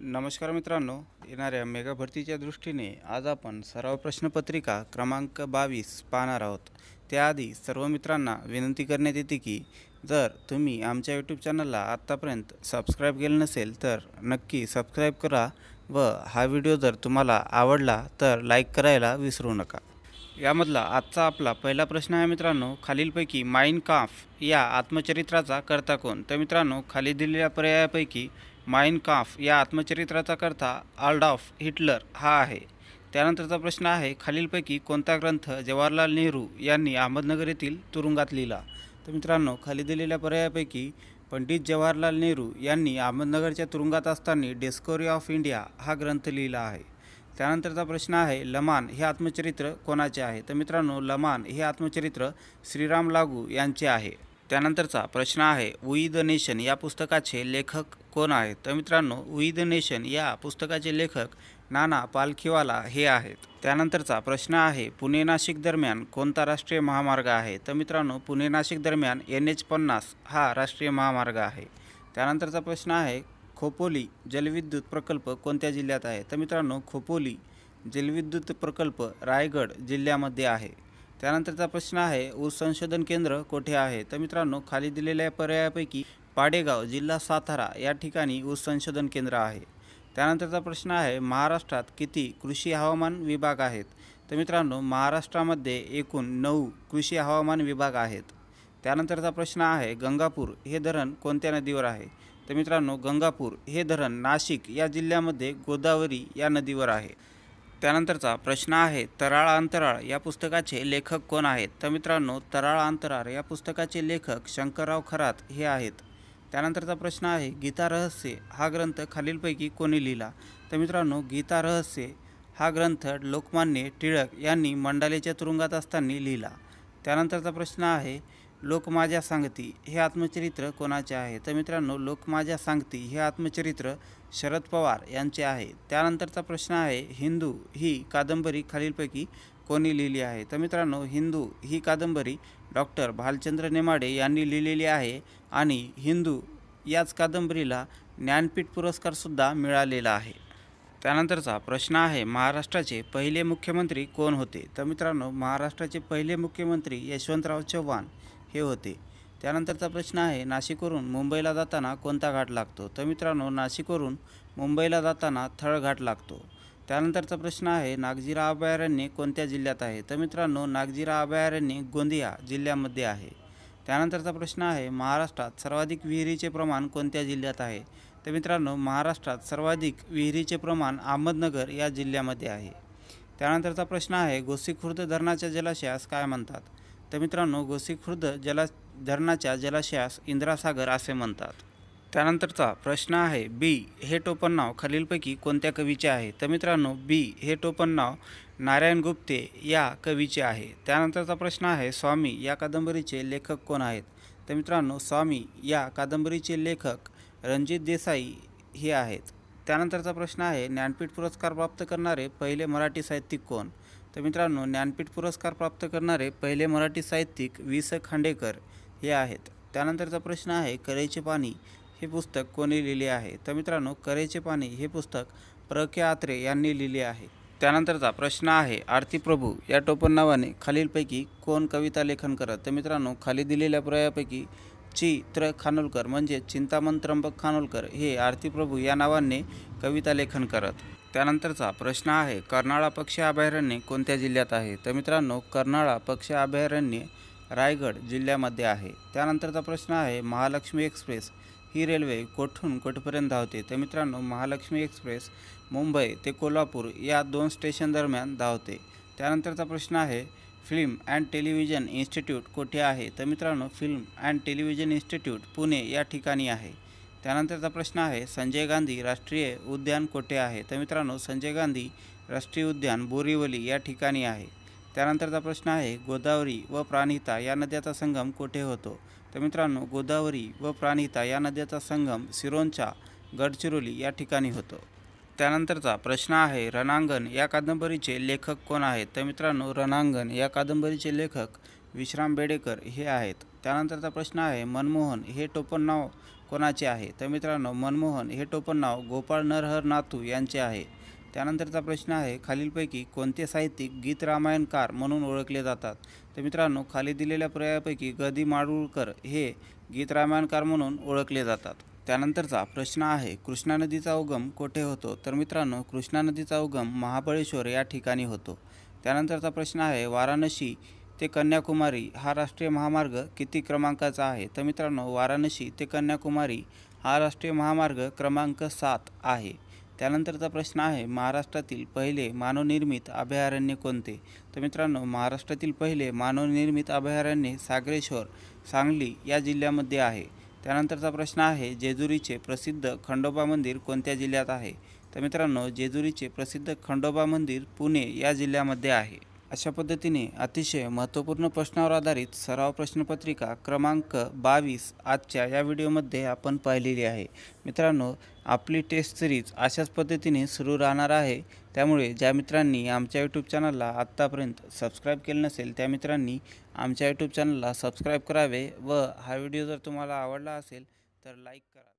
नमस्कार मित्रांनो येणाऱ्या मेगा भरतीच्या दृष्टीने आज आपण सराव प्रश्नपत्रिका क्रमांक बावीस पाहणार आहोत. त्याआधी सर्व मित्रांना विनंती करण्यात येते की जर तुम्ही आमच्या यूट्यूब चॅनलला आत्तापर्यंत सबस्क्राईब केलं नसेल तर नक्की सबस्क्राईब करा व हा व्हिडिओ जर तुम्हाला आवडला तर लाईक करायला विसरू नका. यामधला आजचा आपला पहिला प्रश्न आहे मित्रांनो खालीलपैकी माइन काफ या आत्मचरित्राचा कर्ता कोण? तर मित्रांनो खाली दिलेल्या पर्यायापैकी माइन काफ या आत्मचरित्राचा कर्ता आल्डॉफ हिटलर हा आहे. त्यानंतरचा प्रश्न आहे खालीलपैकी कोणता ग्रंथ जवाहरलाल नेहरू यांनी अहमदनगर येथील तुरुंगात लिहिला? तर मित्रांनो खाली दिलेल्या पर्यायापैकी पंडित जवाहरलाल नेहरू यांनी अहमदनगरच्या तुरुंगात असताना डिस्कवरी ऑफ इंडिया हा ग्रंथ लिहिला आहे. त्यानंतरचा प्रश्न आहे लमान हे आत्मचरित्र कोणाचे आहे? तर मित्रांनो लमान हे आत्मचरित्र श्रीराम लागू यांचे आहे. त्यानंतरचा प्रश्न आहे वी द नेशन या पुस्तकाचे लेखक कोण आहेत? तर मित्रांनो वी द नेशन या पुस्तकाचे लेखक नाना पालखीवाला हे आहेत. त्यानंतरचा प्रश्न आहे पुणे नाशिक दरम्यान कोणता राष्ट्रीय महामार्ग आहे? तर मित्रांनो पुणे नाशिक दरम्यान एन एच पन्नास हा राष्ट्रीय महामार्ग आहे. त्यानंतरचा प्रश्न आहे खोपोली जलविद्युत प्रकल्प कोणत्या जिल्ह्यात आहे? तर मित्रांनो खोपोली जलविद्युत प्रकल्प रायगड जिल्ह्यामध्ये आहे. त्यानंतरचा प्रश्न आहे ऊस संशोधन केंद्र कोठे आहे? तर मित्रांनो खाली दिलेल्या पर्यायापैकी पाडेगाव जिल्हा सातारा या ठिकाणी ऊस संशोधन केंद्र आहे. त्यानंतरचा प्रश्न आहे महाराष्ट्रात किती कृषी हवामान विभाग आहेत? तर मित्रांनो महाराष्ट्रामध्ये एकूण नऊ कृषी हवामान विभाग आहेत. त्यानंतरचा प्रश्न आहे गंगापूर हे धरण कोणत्या नदीवर आहे? तर मित्रांनो गंगापूर हे धरण नाशिक या जिल्ह्यामध्ये गोदावरी या नदीवर आहे. त्यानंतरचा प्रश्न आहे तराळ अंतराळ या पुस्तकाचे लेखक कोण आहेत? तर मित्रांनो तराळ अंतराळ या पुस्तकाचे लेखक शंकरराव खरात हे आहेत. त्यानंतरचा प्रश्न आहे गीता रहस्य हा ग्रंथ खालीलपैकी कोणी लिहिला? तर मित्रांनो गीता रहस्य हा ग्रंथ लोकमान्य टिळक यांनी मंडालेच्या तुरुंगात असताना लिहिला. त्यानंतरचा प्रश्न आहे लोक माझ्या सांगती हे आत्मचरित्र कोणाचे आहे? तर मित्रांनो लोक माझ्या सांगती हे आत्मचरित्र शरद पवार यांचे आहे. त्यानंतरचा प्रश्न आहे हिंदू ही कादंबरी खालीलपैकी कोणी लिहिली आहे? तर मित्रांनो हिंदू ही कादंबरी डॉक्टर भालचंद्र नेमाडे यांनी लिहिलेली आहे आणि हिंदू याच कादंबरीला ज्ञानपीठ पुरस्कारसुद्धा मिळालेला आहे. त्यानंतरचा प्रश्न आहे महाराष्ट्राचे पहिले मुख्यमंत्री कोण होते? तर मित्रांनो महाराष्ट्राचे पहिले मुख्यमंत्री यशवंतराव चव्हाण हे होते. त्यानंतरचा प्रश्न आहे नाशिकवरून मुंबईला जाताना कोणता घाट लागतो? तर मित्रांनो नाशिकवरून मुंबईला जाताना थळ घाट लागतो. त्यानंतरचा प्रश्न आहे नागझिरा अभयारण्य कोणत्या जिल्ह्यात आहे? तर मित्रांनो नागझिरा अभयारण्य गोंदिया जिल्ह्यामध्ये आहे. त्यानंतरचा प्रश्न आहे महाराष्ट्रात सर्वाधिक विहिरीचे प्रमाण कोणत्या जिल्ह्यात आहे? तर मित्रांनो महाराष्ट्रात सर्वाधिक विहिरीचे प्रमाण अहमदनगर या जिल्ह्यामध्ये आहे. त्यानंतरचा प्रश्न आहे गोसीखुर्द धरणाच्या जलाशयास काय म्हणतात? तर मित्रांनो गोसीखुर्द जला धरणाच्या जलाशयास इंद्रासागर असे म्हणतात. त्यानंतरचा प्रश्न आहे बी हे टोपण नाव खालीलपैकी कोणत्या कवीचे आहे? तर मित्रांनो बी हे टोपण नाव नारायण गुप्ते या कवीचे आहे. त्यानंतरचा प्रश्न आहे स्वामी या कादंबरीचे लेखक कोण आहेत? तर मित्रांनो स्वामी या कादंबरीचे लेखक रणजित देसाई हे आहेत. त्यानंतरचा प्रश्न आहे ज्ञानपीठ पुरस्कार प्राप्त करणारे पहिले मराठी साहित्यिक कोण? तर मित्रांनो ज्ञानपीठ पुरस्कार प्राप्त करणारे पहिले मराठी साहित्यिक वि स खांडेकर हे आहेत. त्यानंतरचा प्रश्न आहे करेचे पाणी हे पुस्तक कोणी लिहिले आहे? तर मित्रांनो करेचे पाणी हे पुस्तक प्र. के. आत्रे यांनी लिहिले आहे. त्यानंतरचा प्रश्न आहे आरती प्रभू या टोपण नावाने खालीलपैकी कोण कविता लेखन करत? तर मित्रांनो खाली दिलेल्या पर्यायापैकी ची. त्र खानोलकर म्हणजे चिंतामण त्र्यंबक खानोलकर हे आरती प्रभू या नावाने कविता लेखन करत. त्यानंतरचा प्रश्न आहे कर्नाळा पक्षी अभयारण्य कोणत्या जिल्ह्यात आहे? तर मित्रांनो कर्नाळा पक्षी अभयारण्य रायगड जिल्ह्यामध्ये आहे. त्यानंतरचा प्रश्न आहे महालक्ष्मी एक्सप्रेस ही रेल्वे कोठून कुठपर्यंत धावते? तर मित्रांनो महालक्ष्मी एक्सप्रेस मुंबई ते कोल्हापूर या दोन स्टेशन दरम्यान धावते. त्यानंतरचा प्रश्न आहे फिल्म अँड टेलिव्हिजन इन्स्टिट्यूट कोठे आहे? तर मित्रांनो film and television institute Pune या ठिकाणी आहे. त्यानंतरचा प्रश्न आहे संजय गांधी राष्ट्रीय उद्यान कोठे आहे? तर मित्रांनो संजय गांधी राष्ट्रीय उद्यान बोरीवली या ठिकाणी आहे. त्यानंतरचा प्रश्न आहे गोदावरी व प्राणहिता या नद्याचा संगम कोठे होतो? तर मित्रांनो गोदावरी व प्राणहिता या नद्याचा संगम सिरोंचा गडचिरोली या ठिकाणी होतो. त्यानंतरचा प्रश्न आहे रणांगण या कादंबरीचे लेखक कोण आहेत? तर मित्रांनो रणांगण या कादंबरीचे लेखक विश्राम बेडेकर हे आहेत. त्यानंतरचा प्रश्न आहे मनमोहन हे टोपण नाव कोणाचे आहे? तर मित्रांनो मनमोहन हे टोपण नाव गोपाळ नरहर नातू यांचे आहे. त्यानंतरचा प्रश्न आहे खालीलपैकी कोणते साहित्यिक गीत रामायणकार म्हणून ओळखले जातात? तर मित्रांनो खाली दिलेल्या पर्यायापैकी गदी माडूळकर हे गीत रामायणकार म्हणून ओळखले जातात. त्यानंतरचा प्रश्न आहे कृष्णा नदीचा उगम कोठे होतो? तर मित्रांनो कृष्णा नदीचा उगम महाबळेश्वर या ठिकाणी होतो. त्यानंतरचा प्रश्न आहे वाराणसी ते कन्याकुमारी हा राष्ट्रीय महामार्ग किती क्रमांकाचा आहे? तर मित्रांनो वाराणसी ते कन्याकुमारी हा राष्ट्रीय महामार्ग क्रमांक सात आहे. त्यानंतरचा प्रश्न आहे महाराष्ट्रातील पहिले मानवनिर्मित अभयारण्य कोणते? तर मित्रांनो महाराष्ट्रातील पहिले मानवनिर्मित अभयारण्य सागरेश्वर सांगली या जिल्ह्यामध्ये आहे. त्यानंतरचा प्रश्न आहे जेजुरीचे प्रसिद्ध खंडोबा मंदिर कोणत्या जिल्ह्यात आहे? तर मित्रांनो जेजुरीचे प्रसिद्ध खंडोबा मंदिर पुणे या जिल्ह्यामध्ये आहे. अशा पद्धतीने अतिशय महत्त्वपूर्ण प्रश्नावर आधारित सराव प्रश्नपत्रिका क्रमांक बावीस आजच्या या व्हिडिओमध्ये आपण पाहिलेली आहे. मित्रांनो आपली टेस्ट सिरीज अशाच पद्धतीने सुरू राहणार आहे. त्यामुळे ज्या मित्रांनी आमच्या यूट्यूब चॅनलला आत्तापर्यंत सबस्क्राईब केलं नसेल त्या मित्रांनी आमच्या यूट्यूब चॅनलला सबस्क्राईब करावे व हा व्हिडिओ जर तुम्हाला आवडला असेल तर लाईक करा.